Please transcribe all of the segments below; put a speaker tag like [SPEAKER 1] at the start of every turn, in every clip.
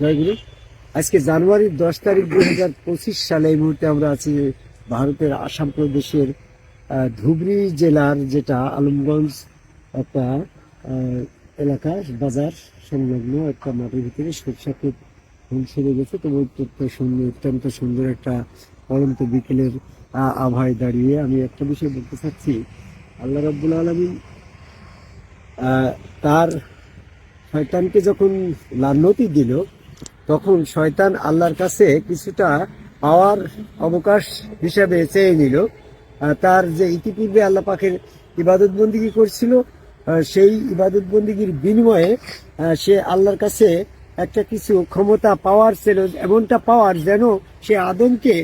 [SPEAKER 1] জয়গুরু। আজকে জানুয়ারির দশ তারিখ দু হাজার পঁচিশ সালে এই মুহূর্তে আমরা আছি ভারতের আসাম প্রদেশের ধুবড়ি জেলার যেটা আলমগঞ্জ একটা এলাকা, বাজার সংলগ্ন একটা মাটির ভিতরে সরষা ক্ষেত হয়ে গেছে। তো অত্যন্ত সুন্দর অত্যন্ত সুন্দর একটা পরন্ত বিকেলের আবহাওয়ায় দাঁড়িয়ে আমি একটা বিষয় বলতে চাচ্ছি। আল্লাহ রাব্বুল আলমী তার শয়তানকে যখন লান্নতি দিল তখন শয়তান আল্লাহর কাছে কিছুটা পাওয়ার অবকাশ হিসাবে চেয়ে নিল। তার যে ইতিপূর্বে আল্লাহ পাখের ইবাদত বন্দিগি করছিল সেই ইবাদত বন্দিগির বিনিময়ে সে আল্লাহর কাছে একটা কিছু ক্ষমতা পাওয়ার ছিল, এমনটা পাওয়ার যেন সে আদমকে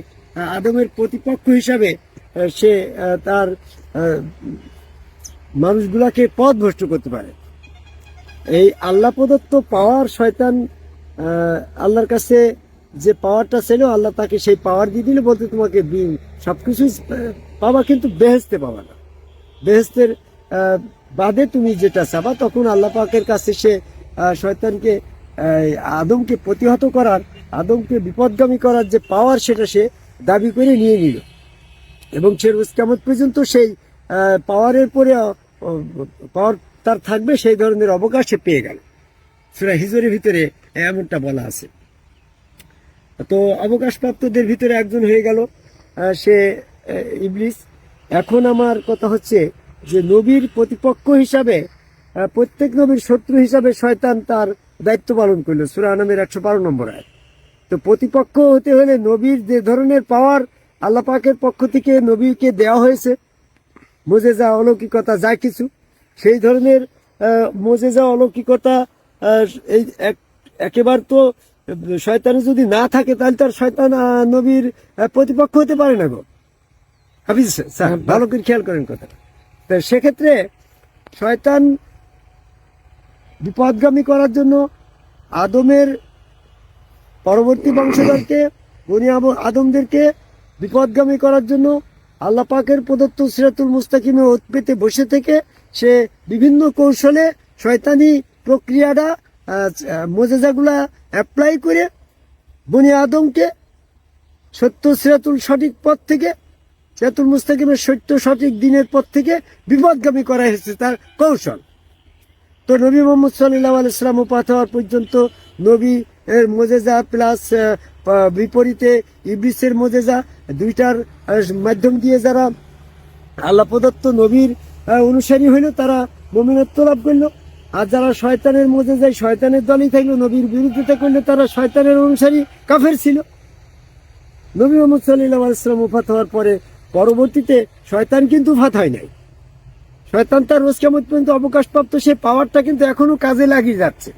[SPEAKER 1] আদমের প্রতিপক্ষ হিসাবে সে তার মানুষগুলাকে পথ ভ্রষ্ট করতে পারে। এই আল্লাহ প্রদত্ত পাওয়ার শয়তান আল্লাহর কাছে যে পাওয়ারটা ছিল আল্লাহ তাকে সেই পাওয়ার দিয়ে দিলে বলতে তোমাকে বি- সবকিছুই আহ, পাবা কিন্তু বেহেস্তে পাবা না। বেহেস্তের বাদে তুমি যেটা চাবা তখন আল্লাহ পাকের কাছে সে শয়তানকে আদমকে প্রতিহত করার আদমকে বিপদগামী করার যে পাওয়ার সেটা সে দাবি করে নিয়ে নিল। এবং সে রোজ কেমন পর্যন্ত সেই পাওয়ারের পরে পাওয়ার তার থাকবে সেই ধরনের অবকাশ সে পেয়ে গেল। সুরা হিজরের ভিতরে এমনটা বলা আছে। তো অবকাশপ্রাপ্তদের ভিতরে একজন হয়ে গেল সে ইবলিস। এখন আমার কথা হচ্ছে যে নবীর প্রতিপক্ষ হিসাবে প্রত্যেক নবীর শত্রু হিসাবে শয়তান তার দায়িত্ব পালন করল, সুরা নামের একশো বারো নম্বর আয় তো প্রতিপক্ষ হতে হলে নবীর যে ধরনের পাওয়ার আল্লাহ পাকের পক্ষ থেকে নবীকে দেওয়া হয়েছে, মোজেজা অলৌকিকতা যা কিছু, সেই ধরনের মোজেজা অলৌকিকতা এই এক- একেবার তো শয়তানে যদি না থাকে তাহলে তার শয়তান নবীর প্রতিপক্ষ হতে পারে না গো। হাফিজ স্যার ভালো করে খেয়াল করেন কথাটা। তো সেক্ষেত্রে শয়তান বিপদগামী করার জন্য আদমের পরবর্তী বংশধরকে বনি আদমদেরকে বিপদগামী করার জন্য আল্লাহ পাকের প্রদত্ত সিরাতুল মুস্তাকিমে পেতে বসে থেকে সে বিভিন্ন কৌশলে শয়তানি প্রক্রিয়াটা মোজেজাগুলা অ্যাপ্লাই করে বনি আদমকে সত্য সিরাতুল সঠিক পথ থেকে, সিরাতুল মুস্তাকিমের সত্য সঠিক দিনের পথ থেকে বিপদগামী করা হয়েছে তার কৌশল। তো নবী মোহাম্মদ সাল্লাহ আলাইসলাম উপাত হওয়ার পর্যন্ত নবী এর মোজেজা প্লাস বিপরীতে ইবলিসের মোজেজা দুইটার মাধ্যম দিয়ে যারা আল্লাহ প্রদত্ত নবীর অনুসারী হইল, তারা মমিনত্ব লাভ করল। আর যারা শয়তানের মধ্যে যায়, শয়তানের দলই থাকল, নবীর বিরোধিতা করলে তারা শয়তানের অনুসারী কাফের ছিল। নবী মোহাম্মদ সাল্লাহ আলাইসলাম উপাত হওয়ার পরে পরবর্তীতে শয়তান কিন্তু ফাত হয় নাই। শয়তান তার রোজ কেমন পর্যন্ত অবকাশপ্রাপ্ত, সে পাওয়ারটা কিন্তু এখনও কাজে লাগিয়ে যাচ্ছে।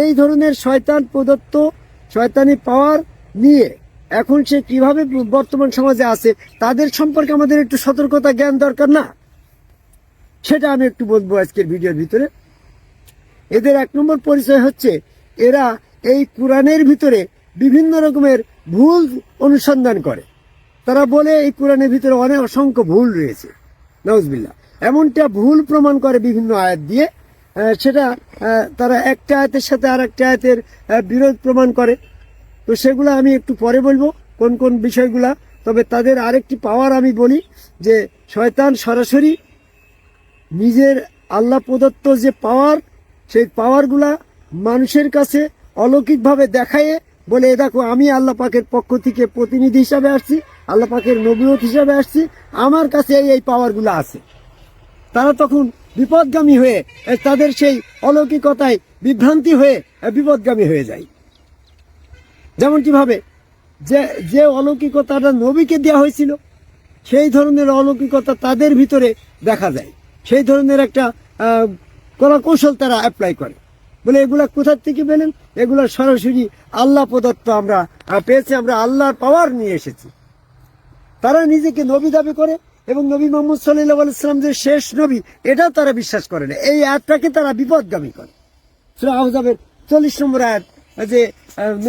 [SPEAKER 1] এই ধরনের শয়তান প্রদত্ত, শয়তানি পাওয়ার নিয়ে এখন সে কীভাবে বর্তমান সমাজে আছে, তাদের সম্পর্কে আমাদের একটু সতর্কতা, জ্ঞান দরকার না? সেটা আমি একটু বলব আজকের ভিডিওর ভিতরে। এদের এক নম্বর পরিচয় হচ্ছে, এরা এই কোরআনের ভিতরে বিভিন্ন রকমের ভুল অনুসন্ধান করে। তারা বলে এই কোরআনের ভিতরে অনেক অসংখ্য ভুল রয়েছে। নজবিল্লা এমনটা ভুল প্রমাণ করে বিভিন্ন আয়াত দিয়ে সেটা তারা একটা আয়াতের সাথে আর একটা আয়াতের বিরোধ প্রমাণ করে। তো সেগুলো আমি একটু পরে বলব, কোন কোন বিষয়গুলা। তবে তাদের আরেকটি পাওয়ার আমি বলি যে, শয়তান সরাসরি নিজের আল্লাহ প্রদত্ত যে পাওয়ার সেই পাওয়ারগুলা মানুষের কাছে অলৌকিকভাবে দেখায়ে বলে দেখো, আমি আল্লাহ পাকের পক্ষ থেকে প্রতিনিধি হিসাবে আসছি, আল্লাহ পাকের নবীয়ত হিসাবে আসছি, আমার কাছে এই এই পাওয়ারগুলো আছে। তারা তখন বিপদগামী হয়ে তাদের সেই অলৌকিকতায় বিভ্রান্তি হয়ে বিপদগামী হয়ে যায়। যেমনটি ভাবে, যে যে অলৌকিকতাটা নবীকে দেওয়া হয়েছিল, সেই ধরনের অলৌকিকতা তাদের ভিতরে দেখা যায়। সেই ধরনের একটা কলা কৌশল তারা অ্যাপ্লাই করে। বলে এগুলা কোথার থেকে পেলেন? এগুলা সরাসরি আল্লাহ প্রদত্ত আমরা পেয়েছি, আমরা আল্লাহর পাওয়ার নিয়ে এসেছি। তারা নিজেকে নবী দাবি করে এবং নবী মোহাম্মদ সাল্লাহ আলাইসালাম যে শেষ নবী, এটাও তারা বিশ্বাস করে না। এই আয়াতটাকে তারা বিপদগামী করে। আহজাবের চল্লিশ নম্বর আয়াত, যে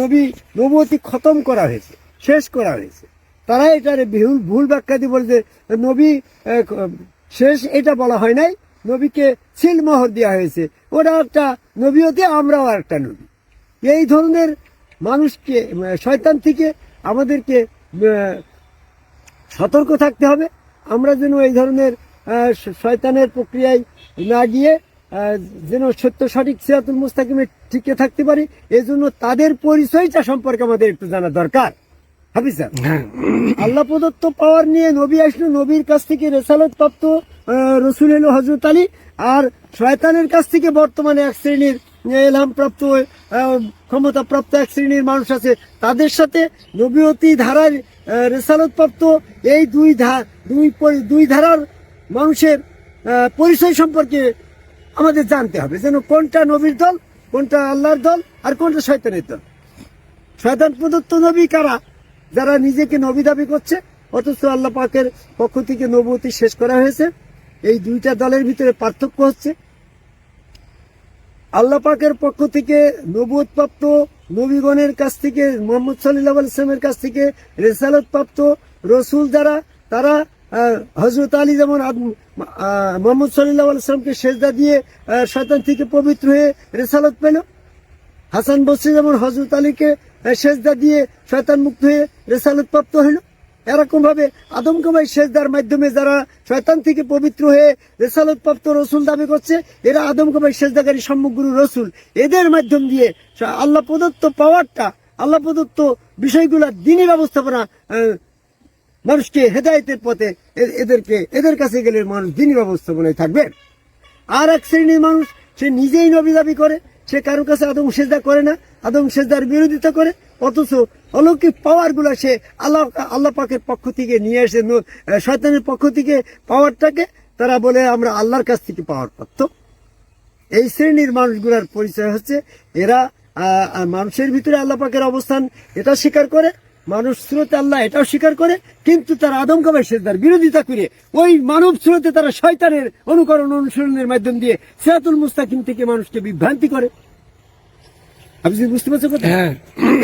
[SPEAKER 1] নবী নবতী খতম করা হয়েছে, শেষ করা হয়েছে। তারা এটার ভুল ভুল ব্যাখ্যা দিয়ে বলে যে, নবী শেষ এটা বলা হয় নাই। নবীকে সিলমোহর দেওয়া হয়েছে। ওরা একটা নবীও দিয়ে আমরাও একটা নবী। এই ধরনের মানুষকে, শয়তান থেকে আমাদেরকে সতর্ক থাকতে হবে। আমরা যেন এই ধরনের শয়তানের প্রক্রিয়ায় না গিয়ে যেন সত্য, সঠিক সিরাতুল মুস্তাকিমে টিকে থাকতে পারি এই জন্য তাদের পরিচয়টা সম্পর্কে আমাদের একটু জানা দরকার। হাফিজ স্যার। আল্লাহ প্রদত্ত পাওয়ার নিয়ে নবী আসলো, নবীর কাছ থেকে রেসালত প্রাপ্ত রসুল এলো হজরত আলী। আর শয়তানের কাছ থেকে বর্তমানে এক শ্রেণির এলহাম প্রাপ্ত ক্ষমতা প্রাপ্ত এক শ্রেণির মানুষ আছে। তাদের সাথে নবীয়তী ধারার রেসালত প্রাপ্ত। এই দুই দুই দুই ধারার মানুষের পরিচয় সম্পর্কে আমাদের জানতে হবে, যেন কোনটা নবীর দল, কোনটা আল্লাহর দল, আর কোনটা শয়তানের দল। শয়তান প্রদত্ত নবী কারা? যারা নিজেকে নবী দাবি করছে, অথচ আল্লাহ পাকের পক্ষ থেকে নবতী শেষ করা হয়েছে, এই দুইটা দলের ভিতরে পার্থক্য হচ্ছে। আল্লাহ পাকের পক্ষ থেকে নবুয়ত প্রাপ্ত নবীগণের কাছ থেকে, মোহাম্মদ সাল্লাহ ইসলামের কাছ থেকে রেসালত প্রাপ্ত রসুল যারা, তারা হজরত আলী যেমন মোহাম্মদ সাল্লাহ ইসলামকে সেজদা দিয়ে শয়তান থেকে পবিত্র হয়ে রেসালত পেল। হাসান বসরি যেমন হজরত আলীকে সেজদা দিয়ে শয়তান মুক্ত হয়ে রেসালত প্রাপ্ত হইল এরকম ভাবে আদমকামাই সেজদার মাধ্যমে যারা শয়তান থেকে পবিত্র হয়ে রেসালত প্রাপ্ত রসুল দাবি করছে, এরা আদমকামাই সেজদাকারী সম্মুখগুরু রসুল। এদের মাধ্যম দিয়ে আল্লাহ প্রদত্ত পাওয়ারটা, আল্লাহ প্রদত্ত বিষয়গুলোর দিনী ব্যবস্থাপনা মানুষকে হেদায়তের পথে এদেরকে, এদের কাছে গেলে মানুষ দিনী ব্যবস্থাপনায় থাকবে। আর এক শ্রেণির মানুষ, সে নিজেই নবী দাবি করে, সে কারোর কাছে আদম সেজদা করে না। আদম সেজদার বিরোধিতা করে, অথচ অলৌকিক পাওয়ারগুলো সে আল্লাহ আল্লাহ পাকের পক্ষ থেকে নিয়ে এসে শয়তানের পক্ষ থেকে পাওয়ারটাকে তারা বলে আমরা আল্লাহর কাছ থেকে পাওয়ার পাচ্ছ এই শ্রেণির মানুষগুলোর পরিচয় হচ্ছে এরা মানুষের ভিতরে আল্লাহ পাকের অবস্থান এটা স্বীকার করে, মানুষ স্রোতে আল্লাহ এটাও স্বীকার করে, কিন্তু তারা আদমকাবাই সেজদার বিরোধিতা করে, ওই মানব স্রোতে তারা শয়তানের অনুকরণ অনুসরণের মাধ্যম দিয়ে সিরাতুল মুস্তাকিম থেকে মানুষকে বিভ্রান্তি করে। আপনি বুঝতে পারছেন কথা?
[SPEAKER 2] হ্যাঁ।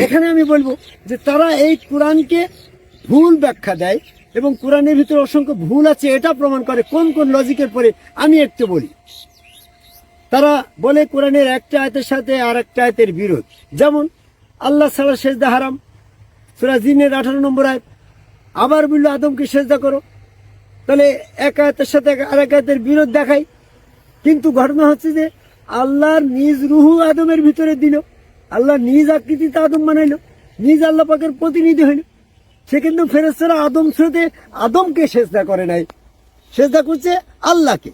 [SPEAKER 1] এখানে আমি বলব যে তারা এই কোরআনকে ভুল ব্যাখ্যা দেয় এবং কোরআনের ভিতরে অসংখ্য ভুল আছে এটা প্রমাণ করে কোন কোন লজিকের পরে আমি একটু বলি। তারা বলে কোরআনের একটা আয়তের সাথে আর একটা আয়তের বিরোধ। যেমন আল্লাহ সালা সেজদা হারাম। সুরা জিনের আঠারো নম্বর আয়াত আবার বলল আদমকে সেজদা করো। তাহলে এক আয়তের সাথে আর এক আয়তের বিরোধ দেখায় কিন্তু ঘটনা হচ্ছে যে আল্লাহর নিজ রুহু আদমের ভিতরে দিল। আল্লাহ নিজ আকৃতিতে আদম বানাইলো নিজ আল্লাহ পাকের প্রতিনিধি হইল। সে কিন্তু ফেরেস্তারা আদম স্রোতে আদমকে সেজদা করে নাই। সেজদা করছে আল্লাহকে।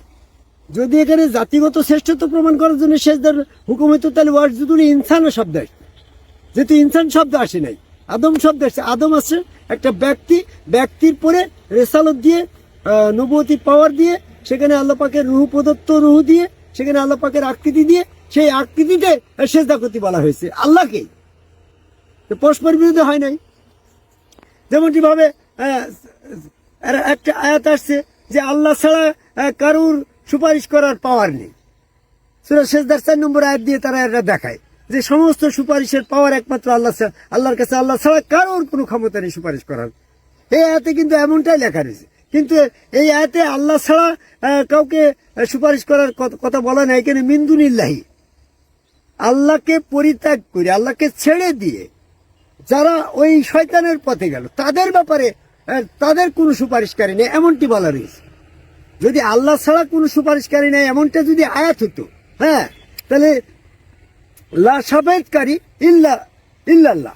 [SPEAKER 1] যদি এখানে জাতিগত শ্রেষ্ঠত্ব প্রমাণ করার জন্য সেজদার হুকুম হইতো তাহলে ওয়ার্জুদুল ইনসান শব্দ আসবে যেহেতু ইনসান শব্দ আসে নাই আদম শব্দ আসছে আদম আসছে একটা ব্যক্তি ব্যক্তির পরে রেসালত দিয়ে আহ, নবুয়তি পাওয়ার দিয়ে সেখানে আল্লাহ পাকের রুহু প্রদত্ত রুহু দিয়ে সেখানে আল্লাহ পাকের আকৃতি দিয়ে সেই আকৃতিতে সেজদা করতে বলা হয়েছে। আল্লাহকে। পরস্পর বিরোধী হয় নাই। যেমনটি ভাবে আহ, একটা আয়াত আসছে যে আল্লাহ ছাড়া কারুর সুপারিশ করার পাওয়ার নেই। সুরা শেষদার চার নম্বর আয়াত দিয়ে তারা এটা দেখায় যে সমস্ত সুপারিশের পাওয়ার একমাত্র আল্লাহ আল্লাহর কাছে আল্লাহ ছাড়া কারোর কোনো ক্ষমতা নেই সুপারিশ করার। এই আয়াতে কিন্তু এমনটাই লেখা রয়েছে। কিন্তু এই আয়াতে আল্লাহ ছাড়া কাউকে সুপারিশ করার কথা- কথা বলা নাই এখানে মিন্দুনিল্লাহি। আল্লাহকে পরিত্যাগ করে, আল্লাহকে ছেড়ে দিয়ে যারা ওই শয়তানের পথে গেল, তাদের ব্যাপারে তাদের কোনো সুপারিশকারী নেই, এমনটি বলা রয়েছে। যদি আল্লাহ ছাড়া কোনো সুপারিশকারী নেই, এমনটা যদি আয়াত হতো হ্যাঁ তাহলে লা ইল্লা, ইল্লাল্লাহ।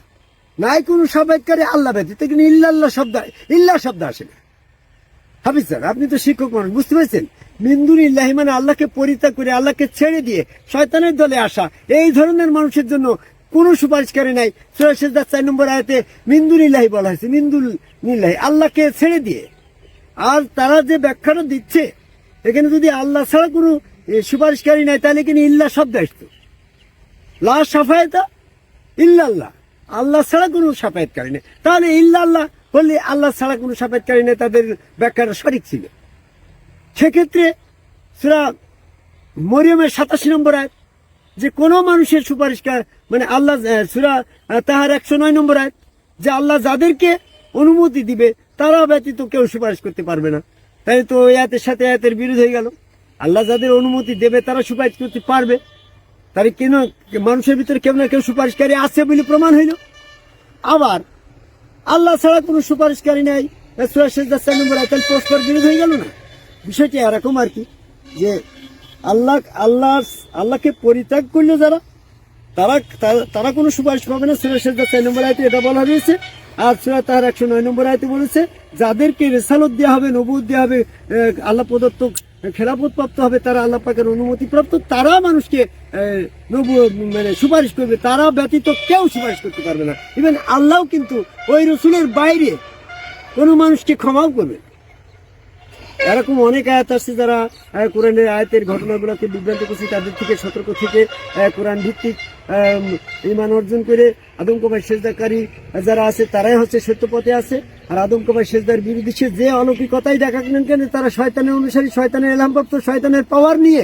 [SPEAKER 1] নাই কোনো সাবেদকারী আল্লাহ ব্যতীত, কিন্তু ইল্লাল্লাহ শব্দ ইল্লা শব্দ আসে না। হাফিজ স্যার, আপনি তো শিক্ষক মানুষ, বুঝতে পেরেছেন? মিন্দুর ইল্লাহি মানে আল্লাহকে পরিত্যাগ করে আল্লাহকে ছেড়ে দিয়ে শয়তানের দলে আসা। এই ধরনের মানুষের জন্য কোনো সুপারিশকারী নাই। সুরাশেদার চার নম্বর আয়তে মিন্দুর ইল্লাহি বলা হয়েছে মিন্দুল নিল্লাহি আল্লাহকে ছেড়ে দিয়ে। আর তারা যে ব্যাখ্যাটা দিচ্ছে, এখানে যদি আল্লাহ ছাড়া কোনো সুপারিশকারী নাই, তাহলে কিন্তু ইল্লা শব্দ আসতো। লা সাফায়তা ইল্লাল্লাহ। আল্লাহ আল্লাহ ছাড়া কোনো সাফায়াতকারী নেই। তাহলে ইল্লাল্লাহ বললে আল্লাহ ছাড়া কোনো সাফায়াতকারী নেই, তাদের ব্যাখ্যাটা সঠিক ছিল। সেক্ষেত্রে সুরা মরিয়মের সাতাশি নম্বর আয় যে কোনো মানুষের সুপারিশকার মানে আল্লাহ সুরা তাহার একশো নয় নম্বর আয় যে আল্লাহ যাদেরকে অনুমতি দিবে, তারা ব্যতীত কেউ সুপারিশ করতে পারবে না। তাই তো এতের সাথে এতের বিরোধ হয়ে গেল। আল্লাহ যাদের অনুমতি দেবে, তারা সুপারিশ করতে পারবে। তার কেন মানুষের ভিতরে কেউ না কেউ সুপারিশকারী আছে বলে প্রমাণ হইল। আবার আল্লাহ ছাড়া কোনো সুপারিশকারী নাই। নম্বর পরস্পর বিরোধ হয়ে গেল না? বিষয়টি এরকম আর কি, যে আল্লাহ আল্লাহ আল্লাহকে পরিত্যাগ করল যারা, তারা, তারা- কোনো সুপারিশ পাবে না। সুরাশেদার চার নম্বর আয়তে এটা বলা হয়েছে। আর সুরা তাহার একশো নয় নম্বর আয়তে বলেছে, যাদেরকে রেসালত দেওয়া হবে নবুদ দেওয়া হবে আল্লাহ প্রদত্ত খেলাপত প্রাপ্ত হবে, তারা আল্লাহ পাকের অনুমতি প্রাপ্ত তারা মানুষকে মানে সুপারিশ করবে, তারা ব্যতীত কেউ সুপারিশ করতে পারবে না ইভেন আল্লাহ কিন্তু ওই রসুলের বাইরে কোনো মানুষকে ক্ষমাও করবে। এরকম অনেক আয়াত আসছে যারা কোরআনের আয়াতের ঘটনাগুলোকে বিভ্রান্ত করছে, তাদের থেকে সতর্ক থেকে কোরআন ভিত্তিক ইমান অর্জন করে আদমকবাই সেজদাকারী যারা আছে, তারাই হচ্ছে সত্য পথে আছে। আর আদমকবাই সেজদার বিরোধী সে যে অলৌকিকতাই দেখাক নেন কেন, তারা শয়তানের অনুসারী, শয়তানের এলামপ্রাপ্ত শয়তানের পাওয়ার নিয়ে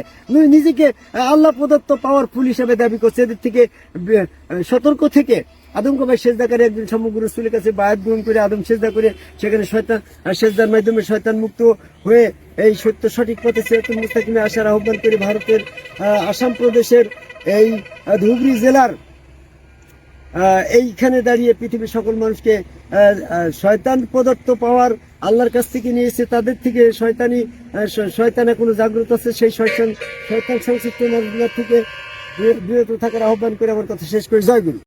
[SPEAKER 1] নিজেকে আল্লাহ প্রদত্ত পাওয়ারফুল হিসেবে দাবি করছে। এদের থেকে সতর্ক থেকে আদম কবাই সেজদাকারী একজন সমগ্র রসুলের কাছে বায়াত গ্রহণ করে আদম সেজদা করে সেখানে শয়তান সেজদার মাধ্যমে শয়তান মুক্ত হয়ে এই সত্য সঠিক পথে সিরাতুল মুস্তাকিমে আসার আহ্বান করে ভারতের আসাম প্রদেশের এই ধুবড়ি জেলার এইখানে দাঁড়িয়ে পৃথিবীর সকল মানুষকে শয়তান প্রদত্ত পাওয়ার আল্লাহর কাছ থেকে নিয়েছে, তাদের থেকে শয়তানি শয়তানে কোনো জাগ্রত আছে? সেই শয়তান শয়তান সংশ্লিষ্ট মানুষগুলোর থেকে বিরত থাকার আহ্বান করে আমার কথা শেষ করে। জয়